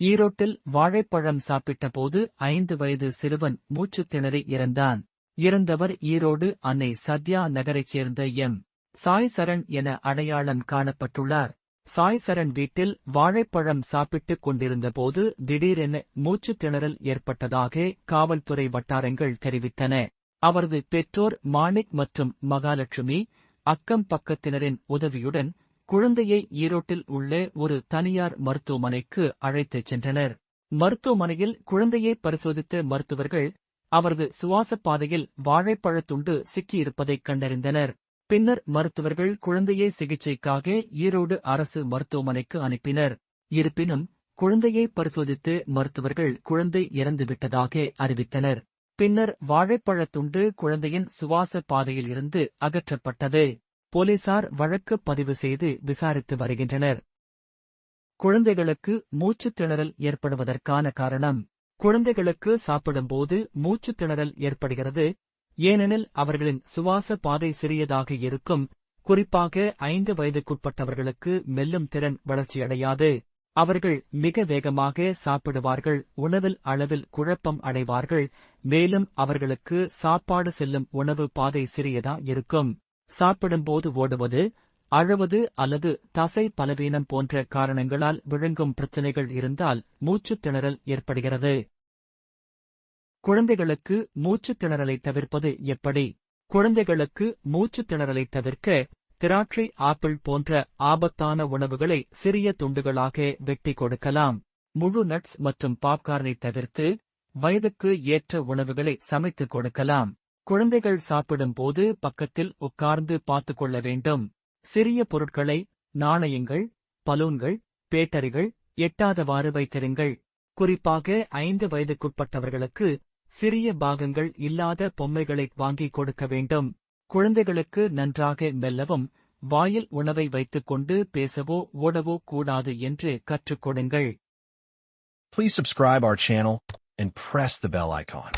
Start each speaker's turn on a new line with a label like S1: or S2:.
S1: ஈரோட்டில் வாழைப்பழம் சாப்பிட்டபோது ஐந்து வயது சிறுவன் மூச்சுத் திணறி இறந்தான். இறந்தவர் ஈரோடு அன்னை சத்யா நகரைச் சேர்ந்த எம். சாய் சரண் என அடையாளம் காணப்பட்டுள்ளார். சாய் சரண் வீட்டில் வாழைப்பழம் சாப்பிட்டுக் கொண்டிருந்தபோது திடீரென மூச்சுத் திணறல் ஏற்பட்டதாக காவல்துறை வட்டாரங்கள் தெரிவித்தன. அவரது பெற்றோர் மாணிக் மற்றும் மகாலட்சுமி அக்கம் பக்கத்தினரின் உதவியுடன் குழந்தையை ஈரோட்டில் உள்ள ஒரு தனியார் மருத்துவமனைக்கு அழைத்துச் சென்றனர். மருத்துவமனையில் குழந்தையை பரிசோதித்த மருத்துவர்கள் அவரது சுவாசப் பாதையில் வாழைப்பழத்துண்டு சிக்கியிருப்பதைக் கண்டறிந்தனர். பின்னர் மருத்துவர்கள் குழந்தையை சிகிச்சைக்காக ஈரோடு அரசு மருத்துவமனைக்கு அனுப்பினர். இருப்பினும் குழந்தையை பரிசோதித்து மருத்துவர்கள் குழந்தை இறந்துவிட்டதாக அறிவித்தனர். பின்னர் வாழைப்பழத்துண்டு குழந்தையின் சுவாச பாதையில் இருந்து அகற்றப்பட்டது. போலீசார் வழக்கு பதிவு செய்து விசாரித்து வருகின்றனர். குழந்தைகளுக்கு மூச்சுத் திணறல் ஏற்படுவதற்கான காரணம் குழந்தைகளுக்கு சாப்பிடும்போது மூச்சுத் திணறல் ஏற்படுகிறது ஏனெனில் அவர்களின் சுவாச பாதை சிறியதாக இருக்கும் குறிப்பாக ஐந்து வயதுக்குட்பட்டவர்களுக்கு மெல்லும் திறன் வளர்ச்சியடையாது அவர்கள் மிக வேகமாக சாப்பிடுவார்கள் உணவில் அளவில் குழப்பம் அடைவார்கள் மேலும் அவர்களுக்கு சாப்பாடு செல்லும் உணவு பாதை சிறியதா இருக்கும். சாப்பிடும்போது ஓடுவது அழுவது அல்லது தசை பலவீனம் போன்ற காரணங்களால் விழுங்கும் பிரச்சனைகள் இருந்தால் மூச்சுத் திணறல் ஏற்படுகிறது. குழந்தைகளுக்கு மூச்சுத் திணறலை தவிர்ப்பது எப்படி? குழந்தைகளுக்கு மூச்சுத் திணறலை தவிர்க்க திராட்சை ஆப்பிள் போன்ற ஆபத்தான உணவுகளை சிறிய துண்டுகளாக வெட்டி கொடுக்கலாம். முழு நட்ஸ் மற்றும் பாப்கார்னை தவிர்த்து வயதுக்கு ஏற்ற உணவுகளை சமைத்துக் கொடுக்கலாம். குழந்தைகள் சாப்பிடும்போது பக்கத்தில் உட்கார்ந்து பார்த்து கொள்ள வேண்டும். சிறிய பொருட்களை நாணயங்கள் பலூன்கள் பேட்டரிகள் எட்டாதவாறு வைத்திருங்கள். குறிப்பாக ஐந்து வயதுக்குட்பட்டவர்களுக்கு சிறிய பாகங்கள் இல்லாத பொம்மைகளை வாங்கிக் கொடுக்க வேண்டும். குழந்தைகளுக்கு நன்றாக மெல்லவும் வாயில் உணவை வைத்துக் கொண்டு பேசவோ ஓடவோ கூடாது என்று கற்றுக் கொடுங்கள்.
S2: Please subscribe our channel and press the bell icon.